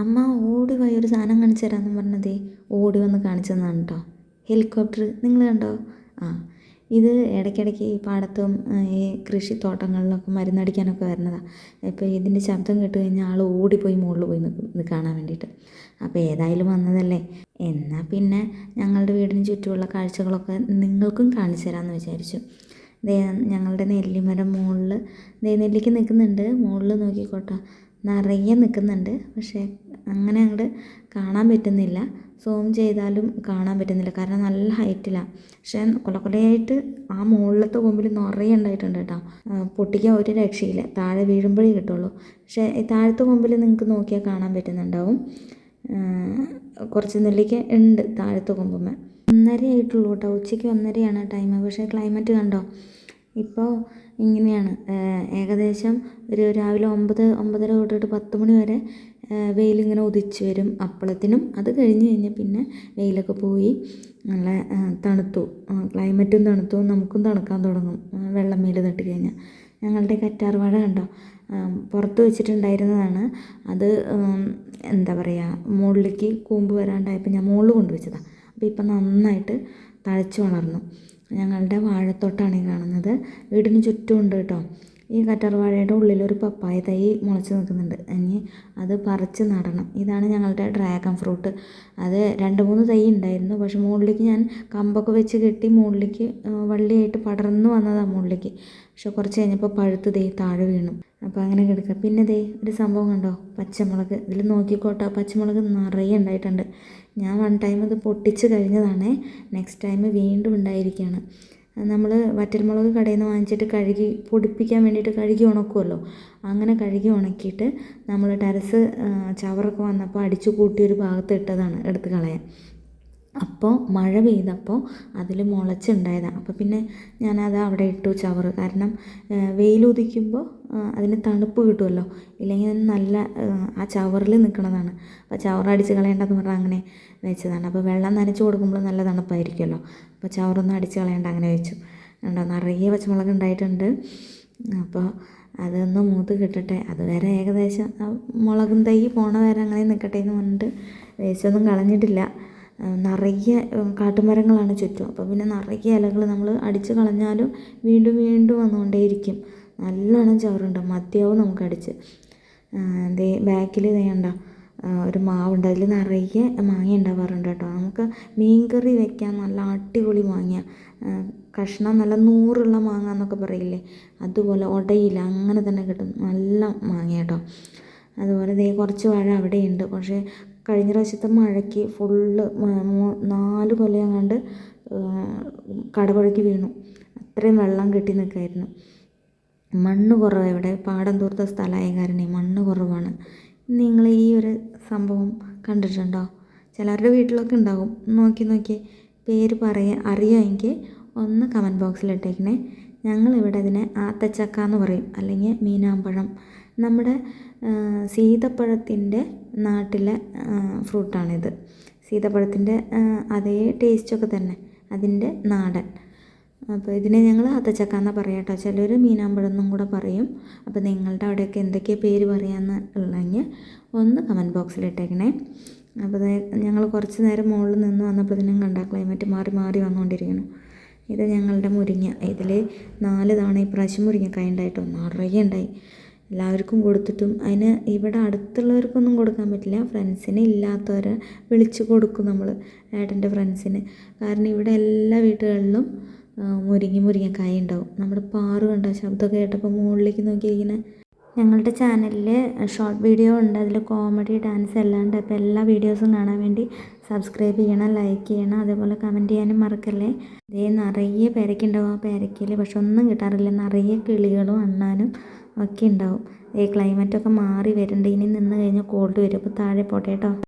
അമ്മ ഓടി പോയി ഒരു സാധനം കാണിച്ചു തരാമെന്ന് പറഞ്ഞതേ ഓടി വന്ന് കാണിച്ചു തന്നാണ് കേട്ടോ ഹെലികോപ്റ്റർ നിങ്ങൾ കണ്ടോ? ആ ഇത് ഇടയ്ക്കിടയ്ക്ക് ഈ പാടത്തും ഈ കൃഷിത്തോട്ടങ്ങളിലൊക്കെ മരുന്നടിക്കാനൊക്കെ വരുന്നതാണ് ഇപ്പോൾ ഇതിന്റെ ശബ്ദം കേട്ട് കഴിഞ്ഞാൽ ആൾ ഓടിപ്പോയി മുകളിൽ പോയി നിൽക്കും ഇത് കാണാൻ വേണ്ടിയിട്ട്. അപ്പോൾ ഏതായാലും വന്നതല്ലേ. എന്നാൽ പിന്നെ ഞങ്ങളുടെ വീടിന് ചുറ്റുമുള്ള കാഴ്ചകളൊക്കെ നിങ്ങൾക്കും കാണിച്ചു തരാമെന്ന് വിചാരിച്ചു. ദേ ഞങ്ങളുടെ നെല്ലിമരം മുകളിൽ ദേ നെല്ലിക്ക് നിൽക്കുന്നുണ്ട് മുകളിൽ നോക്കിക്കോട്ടോ. നിറയെ നിൽക്കുന്നുണ്ട് പക്ഷേ അങ്ങനെ അങ്ങോട്ട് കാണാൻ പറ്റുന്നില്ല. സൂം ചെയ്താലും കാണാൻ പറ്റുന്നില്ല. കാരണം നല്ല ഹൈറ്റിലാണ് പക്ഷേ കൊല കൊലയായിട്ട് ആ മുകളിലത്തെ കൊമ്പിൽ നിറയെ ഉണ്ടായിട്ടുണ്ട് കേട്ടോ. പൊട്ടിക്കാൻ ഒരു രക്ഷയില്ല. താഴെ വീഴുമ്പോഴേ കിട്ടുള്ളൂ. പക്ഷേ താഴത്തെ കൊമ്പിൽ നിങ്ങൾക്ക് നോക്കിയാൽ കാണാൻ പറ്റുന്നുണ്ടാവും. കുറച്ച് നെല്ലിക്ക ഉണ്ട് താഴത്തെ കൊമ്പുമ്മേ ഒന്നര ആയിട്ടുള്ളൂ കേട്ടോ. ഉച്ചയ്ക്ക് ഒന്നരയാണ് ടൈം. പക്ഷേ ക്ലൈമറ്റ് കണ്ടോ? ഇപ്പോൾ ഇങ്ങനെയാണ്. ഏകദേശം ഒരു രാവിലെ ഒമ്പത് ഒമ്പതര തൊട്ടിട്ട് പത്ത് മണി വരെ വെയിലിങ്ങനെ ഉദിച്ച് വരും അപ്പളത്തിനും. അത് കഴിഞ്ഞ് കഴിഞ്ഞാൽ പിന്നെ വെയിലൊക്കെ പോയി നല്ല തണുത്തു. ക്ലൈമറ്റും തണുത്തു. നമുക്കും തണുക്കാൻ തുടങ്ങും വെള്ളം മേൽ തട്ടി കഴിഞ്ഞാൽ ഞങ്ങളുടെ കറ്റാർവാഴ കണ്ടോ? പുറത്ത് വെച്ചിട്ടുണ്ടായിരുന്നതാണ്. അത് എന്താ പറയുക മുകളിലേക്ക് കൂമ്പ് വരാണ്ടായപ്പോൾ ഞാൻ മുകളിൽ കൊണ്ടുവച്ചതാണ് അപ്പോൾ ഇപ്പം നന്നായിട്ട് തഴച്ച് വളർന്നു. ഞങ്ങളുടെ വാഴത്തോട്ടാണ് ഈ കാണുന്നത്. വീടിന് ചുറ്റും ഉണ്ട് കേട്ടോ. ഈ കറ്റാർവാഴയുടെ ഉള്ളിലൊരു പപ്പായ തൈ മുളച്ച് നിൽക്കുന്നുണ്ട്. ഇനി അത് പറിച്ച് നടണം. ഇതാണ് ഞങ്ങളുടെ ഡ്രാഗൺ ഫ്രൂട്ട്. അത് രണ്ട് മൂന്ന് തൈ ഉണ്ടായിരുന്നു. പക്ഷേ മുകളിലേക്ക് ഞാൻ കമ്പൊക്കെ വെച്ച് കെട്ടി മുകളിലേക്ക് വള്ളിയായിട്ട് പടർന്നു വന്നതാണ് മുകളിലേക്ക്. പക്ഷെ കുറച്ച് കഴിഞ്ഞപ്പോൾ പഴുത്ത് ദേ താഴെ വീണു. അപ്പോൾ അങ്ങനെ കിടക്കുക. പിന്നെ ദേ ഒരു സംഭവം കണ്ടോ? പച്ചമുളക്. ഇതിൽ നോക്കിക്കോട്ടെ. പച്ചമുളക് നിറയെ ഉണ്ടായിട്ടുണ്ട്. ഞാൻ വൺ ടൈം അത് പൊട്ടിച്ച് കഴിഞ്ഞതാണേ. നെക്സ്റ്റ് ടൈം വീണ്ടും ഉണ്ടായിരിക്കുകയാണ്. നമ്മൾ വറ്റൽമുളക് കടയിൽ നിന്ന് വാങ്ങിച്ചിട്ട് കഴുകി പൊടിപ്പിക്കാൻ വേണ്ടിയിട്ട് കഴുകി ഉണക്കുമല്ലോ അങ്ങനെ കഴുകി ഉണക്കിയിട്ട് നമ്മൾ ടെറസ് ചവറൊക്കെ വന്നപ്പോൾ അടിച്ചു കൂട്ടി ഒരു ഭാഗത്ത് ഇട്ടതാണ് എടുത്ത് കളയാൻ. അപ്പോൾ മഴ പെയ്തപ്പോൾ അതിൽ മുളച്ചുണ്ടായതാണ്. അപ്പോൾ പിന്നെ ഞാനത് അവിടെ ഇട്ടു ചവറ്. കാരണം വെയിലുദിക്കുമ്പോൾ അതിന് തണുപ്പ് കിട്ടുമല്ലോ. ഇല്ലെങ്കിൽ നല്ല ആ ചവറിൽ നിൽക്കുന്നതാണ് അപ്പോൾ ചവറടിച്ച് കളയേണ്ടെന്ന് പറഞ്ഞാൽ അങ്ങനെ വെച്ചതാണ്. അപ്പോൾ വെള്ളം നനച്ച് കൊടുക്കുമ്പോൾ നല്ല തണുപ്പായിരിക്കുമല്ലോ. അപ്പോൾ ചവറൊന്നും അടിച്ച് കളയേണ്ട അങ്ങനെ വെച്ചു. ഉണ്ടോ നിറയെ പച്ചമുളക് ഉണ്ടായിട്ടുണ്ട്. അപ്പോൾ അതൊന്ന് മൂത്ത് കിട്ടട്ടെ. അതുവരെ ഏകദേശം മുളകും തൈ പോണ വരെ അങ്ങനെ നിൽക്കട്ടെ എന്ന് പറഞ്ഞിട്ട് വേസ്റ്റൊന്നും കളഞ്ഞിട്ടില്ല. നിറയെ കാട്ടുമരങ്ങളാണ് ചുറ്റും. അപ്പോൾ പിന്നെ നിറയെ ഇലകൾ നമ്മൾ അടിച്ച് കളഞ്ഞാലും വീണ്ടും വീണ്ടും വന്നുകൊണ്ടേയിരിക്കും. നല്ലോണം ചവറുണ്ട്. മതിയാവും നമുക്ക് അടിച്ച്. ദേ ബാക്കിൽ ഇതേണ്ട ഒരു മാവുണ്ട്. അതിൽ നിറയെ മാങ്ങ ഉണ്ടാവാറുണ്ട് കേട്ടോ. നമുക്ക് മീൻ കറി വെക്കാൻ നല്ല അടിപൊളി മാങ്ങ. കഷ്ണം നല്ല നൂറുള്ള മാങ്ങ എന്നൊക്കെ പറയില്ലേ? അതുപോലെ ഉടയില അങ്ങനെ തന്നെ കിട്ടും. നല്ല മാങ്ങ കേട്ടോ. അതുപോലെ ദേ കുറച്ച് വാഴ അവിടെയുണ്ട്. പക്ഷേ കഴിഞ്ഞ പ്രാവശ്യത്തെ മഴയ്ക്ക് ഫുള്ള് നാല് കൊല്ലങ്ങാണ്ട് കടപുഴക്ക് കടപുഴകി വീണു. അത്രയും വെള്ളം കെട്ടി നിൽക്കായിരുന്നു മണ്ണ് കുറവാണ് ഇവിടെ. പാടം തൂർത്ത സ്ഥലമായ കാരണം മണ്ണ് കുറവാണ്. നിങ്ങൾ ഈ ഒരു സംഭവം കണ്ടിട്ടുണ്ടോ? ചിലരുടെ വീട്ടിലൊക്കെ ഉണ്ടാകും. നോക്കി നോക്കി പേര് പറയാൻ അറിയാമെങ്കിൽ ഒന്ന് കമന്റ് ബോക്സിൽ ഇട്ടേക്കണേ. ഞങ്ങളിവിടെ അതിനെ ആത്തച്ചക്ക എന്ന് പറയും. അല്ലെങ്കിൽ മീനാമ്പഴം. നമ്മുടെ സീതപ്പഴത്തിന്റെ നാട്ടിലെ ഫ്രൂട്ടാണിത്. സീതപ്പഴത്തിന്റെ അതേ ടേസ്റ്റൊക്കെ തന്നെ അതിന്റെ നാടൻ. അപ്പോൾ ഇതിനെ ഞങ്ങൾ അത്തച്ചക്ക എന്നാണ് പറയാട്ടോ ചിലർ മീനാമ്പഴം എന്നും കൂടെ പറയും. അപ്പോൾ നിങ്ങളുടെ അവിടെയൊക്കെ എന്തൊക്കെയാണ് പേര് പറയാമെന്ന് ഉള്ളെങ്കിൽ ഒന്ന് കമന്റ് ബോക്സിൽ ഇട്ടേക്കണേ. അപ്പോൾ ഞങ്ങൾ കുറച്ച് നേരം മുകളിൽ നിന്ന് വന്നപ്പോഴത്തേനും കണ്ട ക്ലൈമറ്റ് മാറി മാറി വന്നുകൊണ്ടിരിക്കുന്നു ഇത് ഞങ്ങളുടെ മുരിങ്ങ. ഇതിൽ നാല് തവണ ഇപ്രാവശ്യം മുരിങ്ങക്കായ ഉണ്ടായിട്ടോ. നിറയെ ഉണ്ടായി. എല്ലാവർക്കും കൊടുത്തിട്ടും അതിന് ഇവിടെ അടുത്തുള്ളവർക്കൊന്നും കൊടുക്കാൻ പറ്റില്ല. ഫ്രണ്ട്സിന് ഇല്ലാത്തവരെ വിളിച്ച് കൊടുക്കും നമ്മൾ ഏട്ടന്റെ ഫ്രണ്ട്സിന് കാരണം ഇവിടെ എല്ലാ വീടുകളിലും മുരിങ്ങ മുരിങ്ങക്കായ ഉണ്ടാവും. നമ്മുടെ പാറു കണ്ടോ ശബ്ദമൊക്കെ കേട്ടപ്പോൾ മുകളിലേക്ക് നോക്കിയിരിക്കുന്നത് ഞങ്ങളുടെ ചാനലിൽ ഷോർട്ട് വീഡിയോ ഉണ്ട്. അതിൽ കോമഡി ഡാൻസ് എല്ലാം ഉണ്ട്. അപ്പോൾ എല്ലാ വീഡിയോസും കാണാൻ വേണ്ടി സബ്സ്ക്രൈബ് ചെയ്യണം ലൈക്ക് ചെയ്യണം. അതേപോലെ കമന്റ് ചെയ്യാനും മറക്കല്ലേ? ഇതേ നിറയെ പേരയ്ക്കുണ്ടാവും ആ പേരയ്ക്കയിൽ പക്ഷെ ഒന്നും കിട്ടാറില്ല. നിറയെ കിളികളും അണ്ണാനും ഒക്കെ ഉണ്ടാവും. ഈ ക്ലൈമറ്റൊക്കെ മാറി വരുന്നുണ്ട്. ഇനി നിന്ന് കഴിഞ്ഞാൽ കോൾഡ് വരും. അപ്പോൾ താഴെ പോട്ടെ കേട്ടോ.